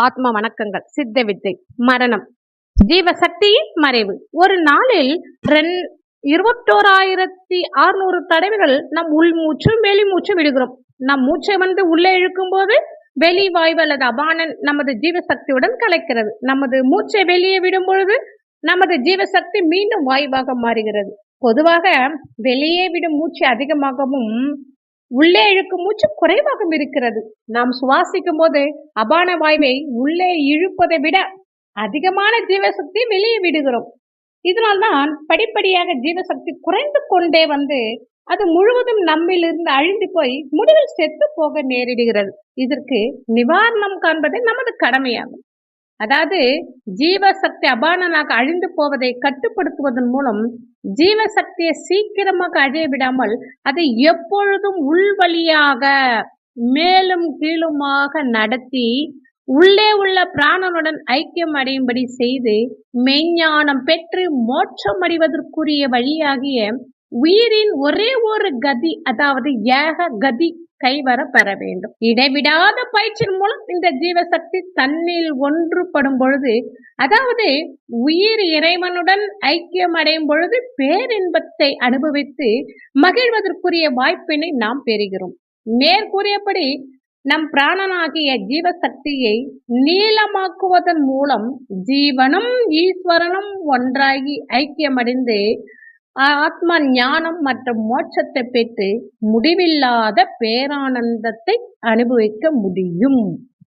ஆத்ம வணக்கங்கள் சித்த வித்தை மரணம். ஜீவசக்தியின் மறைவு. ஒரு நாளில் ரெண்- இருபத்தோராயிரத்தி அறுநூறு தடவைகள் நம் உள் மூச்சும் வெளி மூச்சும் விடுகிறோம் நம் மூச்சை வந்து உள்ளே இழுக்கும் போது வெளி வாய்வு அல்லது அபானன் நமது ஜீவசக்தியுடன் கலைக்கிறது. நமது மூச்சை வெளியே விடும் பொழுது நமது ஜீவசக்தி மீண்டும் வாயுவாக மாறுகிறது. பொதுவாக வெளியே விடும் மூச்சு அதிகமாகவும் உள்ளே இழுக்கும் மூச்சு குறைவாக இருக்கிறது. நாம் சுவாசிக்கும் போது அபான வாயுவை உள்ளே இழுப்பதை விட அதிகமான ஜீவசக்தி வெளியே விடுகிறோம். இதனால்தான் படிப்படியாக ஜீவசக்தி குறைந்து கொண்டே வந்து அது முழுவதும் நம்மிலிருந்து அழிந்து போய் முடிவில் செத்து போக நேரிடுகிறது. இதற்கு நிவாரணம் காண்பது நமது கடமையாகும். அதாவது ஜீவசக்தி அபானனாக அழிந்து போவதை கட்டுப்படுத்துவதன் மூலம் ஜீவசக்தியை சீக்கிரமாக அழிய விடாமல் அதை எப்பொழுதும் உள்வழியாக மேலும் கீழுமாக நடத்தி உள்ளே உள்ள பிராணனுடன் ஐக்கியம் அடையும்படி செய்து மெய்ஞானம் பெற்று மோட்சம் அடைவதற்குரிய வழியாகிய உயிரின் ஒரே ஒரு கதி அதாவது ஏக கதி கைவர பெற வேண்டும் இடைவிடாத பயிற்சியின் மூலம் இந்த ஜீவசக்தி தன்னில் ஒன்றுபடும் பொழுது அதாவது உயிர் இறைவனுடன் ஐக்கியம் அடையும் பொழுது பேரின்பத்தை அனுபவித்து மகிழ்வதற்குரிய வாய்ப்பினை நாம் பெறுகிறோம். மேற்கூறியபடி நம் பிராணனாகிய ஜீவசக்தியை நீளமாக்குவதன் மூலம் ஜீவனும் ஈஸ்வரனும் ஒன்றாகி ஐக்கியமடைந்து ஆத்ம ஞானம் மற்றும் மோட்சத்தை பெற்று முடிவில்லாத பேரானந்தத்தை அனுபவிக்க முடியும்.